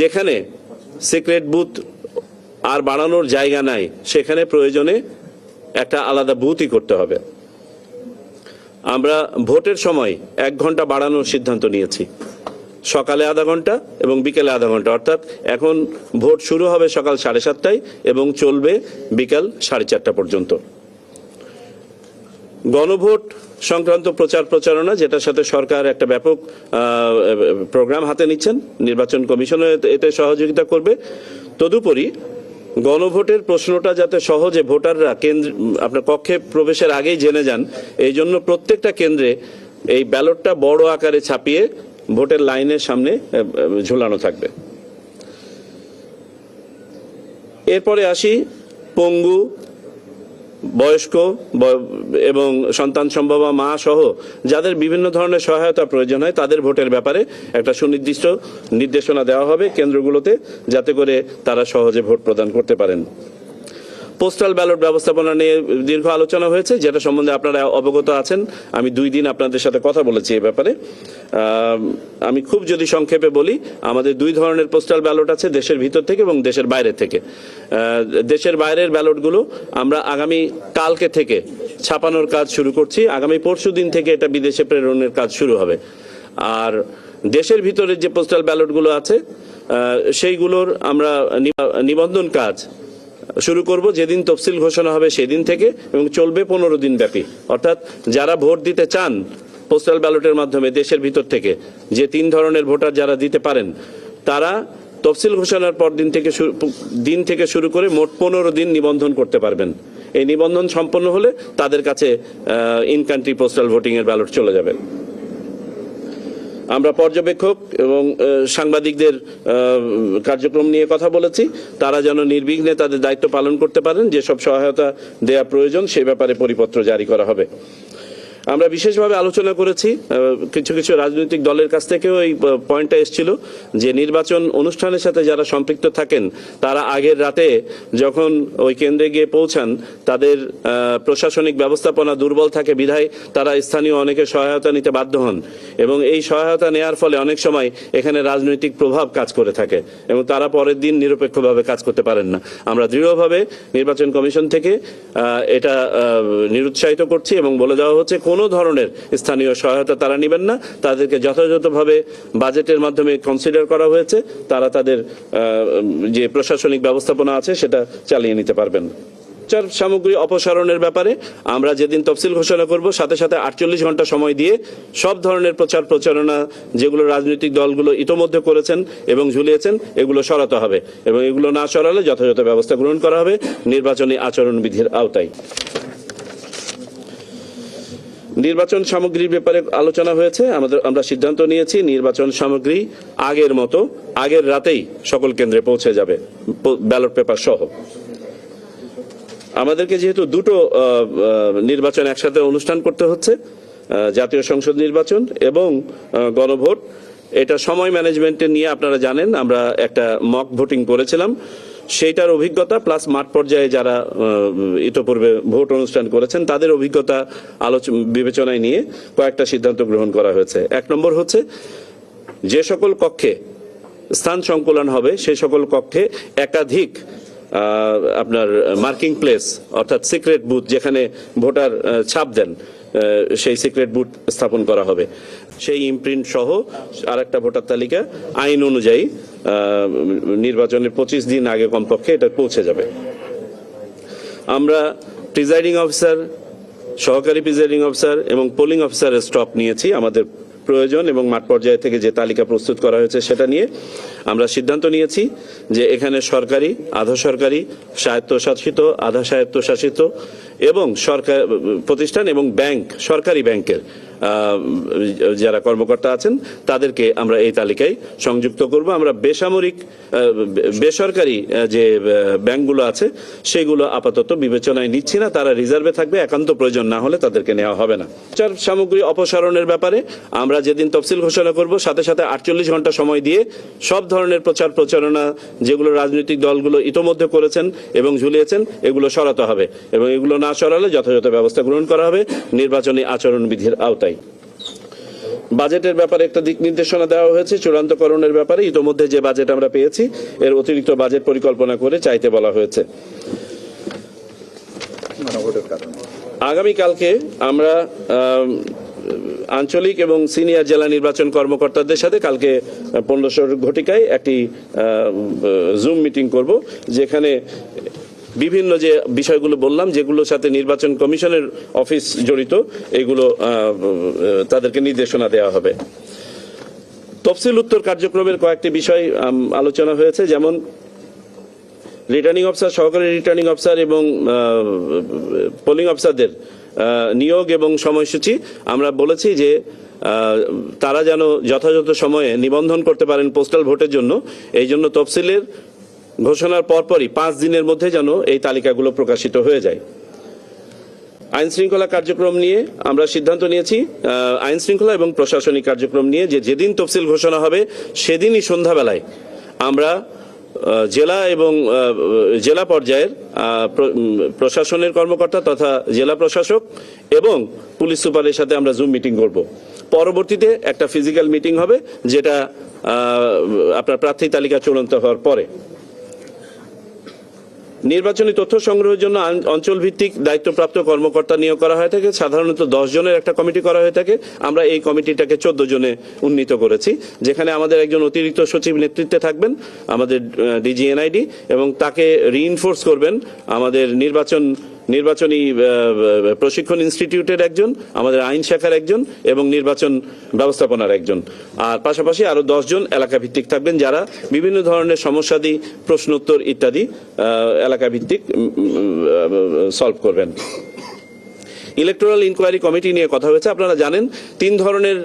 যেখানে secret booth আর বাড়ানোর জায়গা নাই, সেখানে প্রয়োজনে একটা আলাদা বুথই করতে হবে। আমরা ভোটের সময় এক ঘণ্টা বাড়ানোর সিদ্ধান্ত নিয়েছি। সকালে আধা ঘণ্টা এবং বিকেলে আধা ঘণ্টা। অর্থাৎ এখন ভোট শুরু হবে সকাল সাড়ে সাতটায় এবং চলবে বিকাল সাড়ে চারটা পর্যন্ত। গণভোট সংক্রান্ত প্রচার প্রচারণা, যেটার সাথে সরকার একটা ব্যাপক প্রোগ্রাম হাতে নিচ্ছেন, নির্বাচন কমিশনও এতে- সহযোগিতা করবে। তদুপরি গণভোটের প্রশ্নটা যাতে সহজে ভোটাররা কেন্দ্র, আপনার কক্ষে প্রবেশের আগেই জেনে যান, এই জন্য প্রত্যেকটা কেন্দ্রে এই ব্যালটটা বড় আকারে ছাপিয়ে ভোটের লাইনের সামনে ঝুলানো থাকবে। এরপরে আসি, পঙ্গু বয়স্ক এবং সন্তান সম্ভবা মা সহ যাদের বিভিন্ন ধরনের সহায়তা প্রয়োজন হয়, তাদের ভোটের ব্যাপারে একটা সুনির্দিষ্ট নির্দেশনা দেওয়া হবে কেন্দ্রগুলোতে, যাতে করে তারা সহজে ভোট প্রদান করতে পারেন। পোস্টাল ব্যালট ব্যবস্থাপনা নিয়ে দীর্ঘ আলোচনা হয়েছে, যেটা সম্বন্ধে আপনারা অবগত আছেন। আমি দুই দিন আপনাদের সাথে কথা বলেছি এ ব্যাপারে। আমি খুব যদি সংক্ষেপে বলি, আমাদের দুই ধরনের পোস্টাল ব্যালট আছে, দেশের ভিতর থেকে এবং দেশের বাইরে থেকে। দেশের বাইরের ব্যালটগুলো আমরা আগামী কালকে থেকে ছাপানোর কাজ শুরু করছি। আগামী পরশু দিন থেকে এটা বিদেশে প্রেরণের কাজ শুরু হবে। আর দেশের ভিতরে যে পোস্টাল ব্যালটগুলো আছে সেইগুলোর আমরা নিবন্ধন কাজ শুরু করব, যেদিন তফসিল ঘোষণা হবে সেদিন থেকে, এবং চলবে পনেরো দিন ব্যাপী। অর্থাৎ যারা ভোট দিতে চান পোস্টাল ব্যালটের মাধ্যমে দেশের ভিতর থেকে, যে তিন ধরনের ভোটার যারা দিতে পারেন, তারা তফসিল ঘোষণার পর দিন থেকে দিন থেকে শুরু করে মোট পনেরো দিন নিবন্ধন করতে পারবেন। এই নিবন্ধন সম্পন্ন হলে তাদের কাছে ইন কান্ট্রি পোস্টাল ভোটিং এর ব্যালট চলে যাবে। আমরা পর্যবেক্ষক এবং সাংবাদিকদের কার্যক্রম নিয়ে কথা বলেছি। তারা যেন নির্বিঘ্নে তাদের দায়িত্ব পালন করতে পারেন, যেসব সহায়তা দেয়া প্রয়োজন, সে ব্যাপারে পরিপত্র জারি করা হবে। আমরা বিশেষভাবে আলোচনা করেছি কিছু কিছু রাজনৈতিক দলের কাছ থেকেও এই পয়েন্টটা এসেছিল যে নির্বাচন অনুষ্ঠানের সাথে যারা সম্পৃক্ত থাকেন, তারা আগের রাতে যখন ওই কেন্দ্রে গিয়ে পৌঁছান, তাদের প্রশাসনিক ব্যবস্থাপনা দুর্বল থাকে, বিধায় তারা স্থানীয় অনেকের সহায়তা নিতে বাধ্য হন এবং এই সহায়তা নেয়ার ফলে অনেক সময় এখানে রাজনৈতিক প্রভাব কাজ করে থাকে এবং তারা পরের দিন নিরপেক্ষভাবে কাজ করতে পারেন না। আমরা দৃঢ়ভাবে নির্বাচন কমিশন থেকে এটা নিরুৎসাহিত করছি এবং বলে দেওয়া হচ্ছে, কোনো ধরনের স্থানীয় সহায়তা তারা নেবেন না। তাদেরকে যথাযথভাবে বাজেটের মাধ্যমে কনসিডার করা হয়েছে। তারা তাদের যে প্রশাসনিক ব্যবস্থাপনা আছে সেটা চালিয়ে নিতে পারবেন। প্রচার সামগ্রী অপসারণের ব্যাপারে আমরা যেদিন তফসিল ঘোষণা করব, সাথে সাথে আটচল্লিশ ঘণ্টা সময় দিয়ে সব ধরনের প্রচার প্রচারণা যেগুলো রাজনৈতিক দলগুলো ইতোমধ্যে করেছেন এবং ঝুলিয়েছেন, এগুলো সরাতে হবে এবং এগুলো না সরালে যথাযথ ব্যবস্থা গ্রহণ করা হবে। নির্বাচনী আচরণবিধির আওতায়। নির্বাচন সামগ্রীর ব্যাপারে আলোচনা হয়েছে। আমাদের আমরা সিদ্ধান্ত নিয়েছি, নির্বাচন সামগ্রী আগের মতো, আগের রাতেই সকল কেন্দ্রে পৌঁছে যাবে ব্যালট পেপার সহ। আমাদেরকে যেহেতু দুটো নির্বাচন একসাথে অনুষ্ঠান করতে হচ্ছে জাতীয় সংসদ নির্বাচন এবং গণভোট, এটা সময় ম্যানেজমেন্টে নিয়ে আপনারা জানেন, আমরা একটা মক ভোটিং করেছিলাম। সেইটার অভিজ্ঞতা প্লাস মাঠ পর্যায়ে যারা ইতোপূর্বে ভোট অনুষ্ঠান করেছেন, তাদের অভিজ্ঞতা আলোচনা বিবেচনায় নিয়ে কয়েকটা সিদ্ধান্ত গ্রহণ করা হয়েছে। এক নম্বর হচ্ছে, যে সকল কক্ষে স্থান সংকুলন হবে সেই সকল কক্ষে একাধিক আপনার মার্কিং প্লেস, অর্থাৎ সিক্রেট বুথ যেখানে ভোটার ছাপ দেন সেই সিক্রেট বুথ স্থাপন করা হবে। সেই ইমপ্রিন্ট সহ আর একটা ভোটার তালিকা আইন অনুযায়ী নির্বাচনের পঁচিশ দিন আগে কমপক্ষে এটা পৌঁছে যাবে। আমরা প্রিজাইডিং অফিসার সহকারী প্রিজাইডিং অফিসার এবং পোলিং অফিসারের স্টক নিয়েছি। আমাদের প্রয়োজন এবং মাঠ পর্যায়ে থেকে যে তালিকা প্রস্তুত করা হয়েছে সেটা নিয়ে আমরা সিদ্ধান্ত নিয়েছি যে এখানে সরকারি আধা সরকারি স্বায়ত্তশাসিত আধা স্বায়ত্তশাসিত এবং সরকার, প্রতিষ্ঠান এবং ব্যাংক, সরকারি ব্যাংকের যারা কর্মকর্তা আছেন, তাদেরকে আমরা এই তালিকায় সংযুক্ত করব। আমরা বেসামরিক বেসরকারি যে ব্যাংকগুলো আছে, সেগুলো আপাতত বিবেচনায় নিচ্ছি না। তারা রিজার্ভে থাকবে, একান্ত প্রয়োজন না হলে তাদেরকে নেওয়া হবে না। চার, সামগ্রী অপসারণের ব্যাপারে আমরা যেদিন তফসিল ঘোষণা করব, সাথে সাথে আটচল্লিশ ঘণ্টা সময় দিয়ে সব ধরনের প্রচার প্রচারণা, যেগুলো রাজনৈতিক দলগুলো ইতোমধ্যে করেছেন এবং ঝুলিয়েছেন, এগুলো সরাতে হবে। এবং এগুলো না সরালে যথাযথ ব্যবস্থা গ্রহণ করা হবে। নির্বাচনী আচরণবিধির আওতায়। বাজেটের ব্যাপারে একটা দিক নির্দেশনা দেওয়া হয়েছে, চূড়ান্তকরণের ব্যাপারে। ইতোমধ্যে যে বাজেট আমরা পেয়েছি, এর অতিরিক্ত বাজেট পরিকল্পনা করে চাইতে বলা হয়েছে। আগামীকালকে আমরা আঞ্চলিক এবং সিনিয়র জেলা নির্বাচন কর্মকর্তাদের সাথে কালকে পনেরোশোর ঘটিকায় একটি জুম মিটিং করব, যেখানে বিভিন্ন যে বিষয়গুলো বললাম, যেগুলোর সাথে নির্বাচন কমিশনের অফিস জড়িত, এগুলো তাদেরকে নির্দেশনা দেওয়া হবে। তফসিল উত্তর কার্যক্রমের কয়েকটি বিষয় আলোচনা হয়েছে, যেমন রিটার্নিং অফিসার সহকারী রিটার্নিং অফিসার এবং পোলিং অফিসারদের নিয়োগ এবং সময়সূচি। আমরা বলেছি যে তারা যেন যথাযথ সময়ে নিবন্ধন করতে পারেন পোস্টাল ভোটের জন্য। এই জন্য তফসিলের ঘোষণার পরপরই পাঁচ দিনের মধ্যে যেন এই তালিকাগুলো প্রকাশিত হয়ে যায়। আইন শৃঙ্খলা কার্যক্রম নিয়ে আমরা সিদ্ধান্ত নিয়েছি। আইন শৃঙ্খলা এবং প্রশাসনিক কার্যক্রম নিয়ে যে যেদিন তফসিল ঘোষণা হবে, সেদিনই সন্ধ্যাবেলায় আমরা জেলা এবং জেলা পর্যায়ের প্রশাসনের কর্মকর্তা তথা জেলা প্রশাসক এবং পুলিশ সুপারের সাথে আমরা জুম মিটিং করব। পরবর্তীতে একটা ফিজিক্যাল মিটিং হবে, যেটা আপনার প্রার্থী তালিকা চূড়ান্ত হওয়ার পরে। নির্বাচনী তথ্য সংগ্রহের জন্য অঞ্চল ভিত্তিক দায়িত্বপ্রাপ্ত কর্মকর্তা নিয়োগ করা হয়ে থাকে। সাধারণত দশ জনের একটা কমিটি করা হয়ে থাকে। আমরা এই কমিটিটাকে চোদ্দ জনে উন্নীত করেছি, যেখানে আমাদের একজন অতিরিক্ত সচিব নেতৃত্বে থাকবেন, আমাদের ডিজিএনআইডি এবং তাকে রিইনফোর্স করবেন আমাদের নির্বাচন নির্বাচনী প্রশিক্ষণ ইনস্টিটিউটের একজন, আমাদের আইন শাখার একজন এবং নির্বাচন ব্যবস্থাপনার একজন। আর পাশাপাশি আরও দশজন এলাকা ভিত্তিক থাকবেন যারা বিভিন্ন ধরনের সমস্যাদি, প্রশ্নোত্তর ইত্যাদি এলাকা ভিত্তিক সলভ করবেন। ইলেকটোরাল ইনকোয়ারি কমিটি নিয়ে কথা হয়েছে। আপনারা জানেন, তিন ধরনের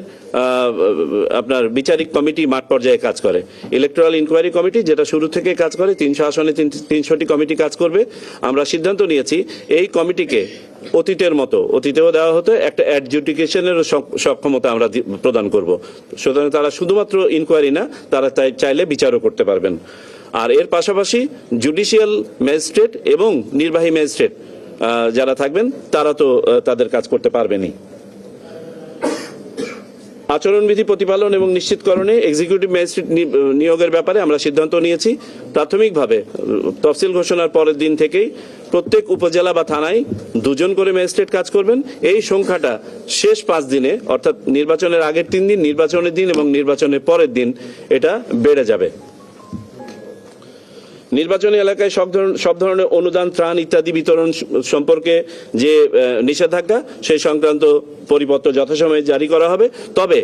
আপনার বিচারিক কমিটি মাঠ পর্যায়ে কাজ করে। ইলেকটোরাল ইনকোয়ারি কমিটি যেটা শুরু থেকে কাজ করে তিনশো আসনে তিনশোটি কমিটি কাজ করবে। আমরা সিদ্ধান্ত নিয়েছি, এই কমিটিকে অতীতের মতো, অতীতেও দেওয়া হতো, একটা অ্যাডজুডিকেশনের সক্ষমতা আমরা প্রদান করব। সুতরাং তারা শুধুমাত্র ইনকোয়ারি না, তারা তাই চাইলে বিচারও করতে পারবেন। আর এর পাশাপাশি জুডিশিয়াল ম্যাজিস্ট্রেট এবং নির্বাহী ম্যাজিস্ট্রেট যারা থাকবেন, তারা তো তাদের কাজ করতে পারবেনই। আচরণবিধি প্রতিপালন এবং নিশ্চিতকরণে এক্সিকিউটিভ ম্যাজিস্ট্রেট নিয়োগের ব্যাপারে আমরা সিদ্ধান্ত নিয়েছি। প্রাথমিকভাবে, তফসিল ঘোষণার পরের দিন থেকেই প্রত্যেক উপজেলা বা থানায় দুজন করে ম্যাজিস্ট্রেট কাজ করবেন। এই সংখ্যাটা শেষ পাঁচ দিনে, অর্থাৎ নির্বাচনের আগের তিন দিন, নির্বাচনের দিন এবং নির্বাচনের পরের দিন এটা বেড়ে যাবে। নির্বাচনী এলাকায় সব ধরনের সব ধরনের অনুদান, ত্রাণ ইত্যাদি বিতরণ সম্পর্কে যে নিষেধাজ্ঞা, সেই সংক্রান্ত পরিপত্র যথাসময়ে জারি করা হবে। তবে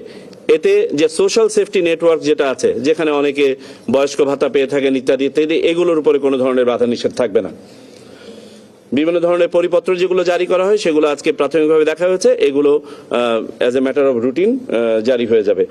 এতে যে সোশ্যাল সেফটি নেটওয়ার্ক যেটা আছে, যেখানে অনেকে বয়স্ক ভাতা পেয়ে থাকেন ইত্যাদি ইত্যাদি, এগুলোর উপরে কোনো ধরনের বাধা নিষেধ থাকবে না। বিভিন্ন ধরনের পরিপত্র যেগুলো জারি করা হয়, সেগুলো আজকে প্রাথমিকভাবে দেখা হয়েছে। এগুলো as a matter of routine জারি হয়ে যাবে।